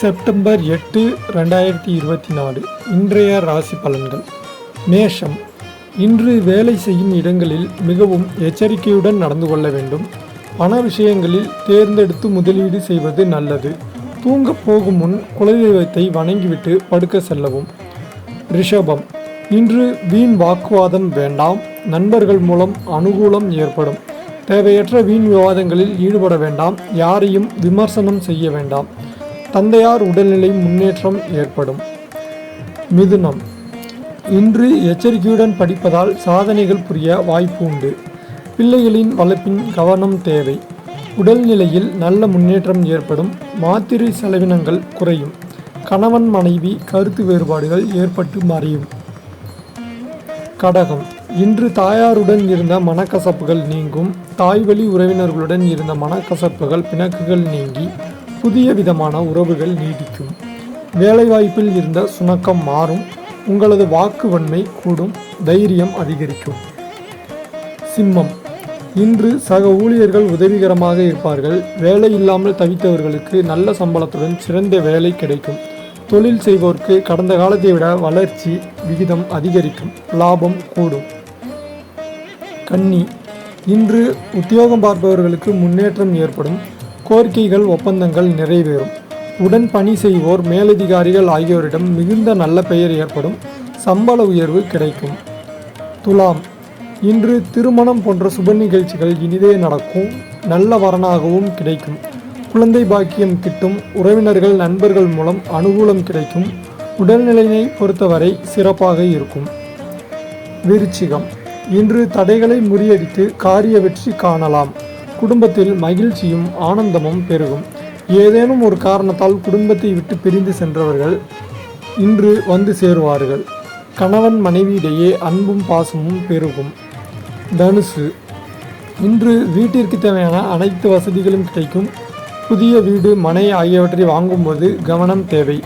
September எட்டு ரெண்டாயிரத்தி இருபத்தி நாலு இன்றைய ராசி பலன்கள். மேஷம். இன்று வேலை செய்யும் இடங்களில் மிகவும் எச்சரிக்கையுடன் நடந்து கொள்ள வேண்டும். பண விஷயங்களில் தேர்ந்தெடுத்து முதலீடு செய்வது நல்லது. தூங்கப் போகும் முன் குலதெய்வத்தை வணங்கிவிட்டு படுக்க செல்லவும். ரிஷபம். இன்று வீண் வாக்குவாதம் வேண்டாம். நண்பர்கள் மூலம் அனுகூலம் ஏற்படும். தேவையற்ற வீண் விவாதங்களில் ஈடுபட வேண்டாம். யாரையும் விமர்சனம் செய்ய வேண்டாம். தந்தையார் உடல்நிலை முன்னேற்றம் ஏற்படும். மிதுனம். இன்று எச்சரிக்கையுடன் படிப்பதால் சாதனைகள் புரிய வாய்ப்பு உண்டு. பிள்ளைகளின் வளர்ப்பின் கவனம் தேவை. உடல்நிலையில் நல்ல முன்னேற்றம் ஏற்படும். மாத்திரை செலவினங்கள் குறையும். கணவன் மனைவி கருத்து வேறுபாடுகள் ஏற்பட்டு மறையும். கடகம். இன்று தாயாருடன் இருந்த மனக்கசப்புகள் நீங்கும். தாய்வழி உறவினர்களுடன் இருந்த மனக்கசப்புகள் பிணக்குகள் நீங்கி புதிய விதமான உறவுகள் நீடிக்கும். வேலைவாய்ப்பில் இருந்த சுணக்கம் மாறும். உங்களது வாக்கு வன்மை கூடும். தைரியம் அதிகரிக்கும். சிம்மம். இன்று சக ஊழியர்கள் உதவிகரமாக இருப்பார்கள். வேலை இல்லாமல் தவித்தவர்களுக்கு நல்ல சம்பளத்துடன் சிறந்த வேலை கிடைக்கும். தொழில் செய்வோருக்கு கடந்த காலத்தை விட வளர்ச்சி விகிதம் அதிகரிக்கும். லாபம் கூடும். கன்னி. இன்று உத்தியோகம் பார்ப்பவர்களுக்கு முன்னேற்றம் ஏற்படும். கோரிக்கைகள் ஒப்பந்தங்கள் நிறைவேறும். உடன் பணி செய்வோர் மேலதிகாரிகள் ஆகியோரிடம் மிகுந்த நல்ல பெயர் ஏற்படும். சம்பள உயர்வு கிடைக்கும். துலாம் இன்று திருமணம் போன்ற சுப நிகழ்ச்சிகள் இனிதே நடக்கும். நல்ல வரனாகவும் கிடைக்கும். குழந்தை பாக்கியம் கிட்டும். உறவினர்கள் நண்பர்கள் மூலம் அனுகூலம் கிடைக்கும். உடல்நிலையை பொறுத்தவரை சிறப்பாக இருக்கும். விருச்சிகம் இன்று தடைகளை முறியடித்து காரிய வெற்றி காணலாம். குடும்பத்தில் மகிழ்ச்சியும் ஆனந்தமும் பெருகும். ஏதேனும் ஒரு காரணத்தால் குடும்பத்தை விட்டு பிரிந்து சென்றவர்கள் இன்று வந்து சேருவார்கள். கணவன் மனைவியிடையே அன்பும் பாசமும் பெருகும். தனுசு இன்று வீட்டிற்கு தேவையான அனைத்து வசதிகளும் கிடைக்கும். புதிய வீடு மனை ஆகியவற்றை வாங்கும்போது கவனம் தேவை.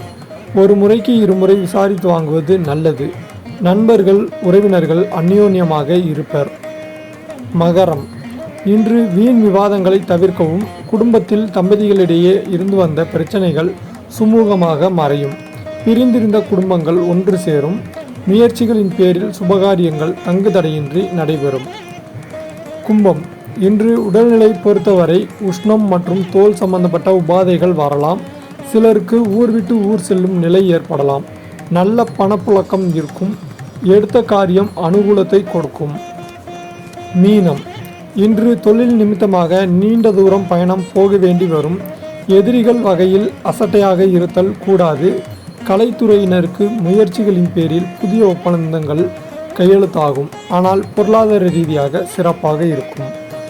ஒரு முறைக்கு இருமுறை விசாரித்து வாங்குவது நல்லது. நண்பர்கள் உறவினர்கள் அந்யோன்யமாக இருப்பர். மகரம். இன்று வீண் விவாதங்களை தவிர்க்கவும் குடும்பத்தில் தம்பதிகளிடையே இருந்து வந்த பிரச்சனைகள் சுமூகமாக மறையும். பிரிந்திருந்த குடும்பங்கள் ஒன்று சேரும். முயற்சிகளின் பேரில் சுபகாரியங்கள் தங்கு தடையின்றி நடைபெறும். கும்பம். இன்று உடல்நிலை பொறுத்தவரை உஷ்ணம் மற்றும் தோல் சம்பந்தப்பட்ட உபாதைகள் வரலாம். சிலருக்கு ஊர் விட்டு ஊர் செல்லும் நிலை ஏற்படலாம். நல்ல பணப்புழக்கம் இருக்கும். எடுத்த காரியம் அனுகூலத்தை கொடுக்கும். மீனம். இன்று தொழில் நிமித்தமாக நீண்ட தூரம் பயணம் போக வேண்டி வரும். எதிரிகள் வகையில் அசட்டையாக இருத்தல் கூடாது. கலைத்துறையினருக்கு முயற்சிகளின் பேரில் புதிய ஒப்பந்தங்கள் கையெழுத்தாகும். ஆனால் பொருளாதார ரீதியாக சிறப்பாக இருக்கும்.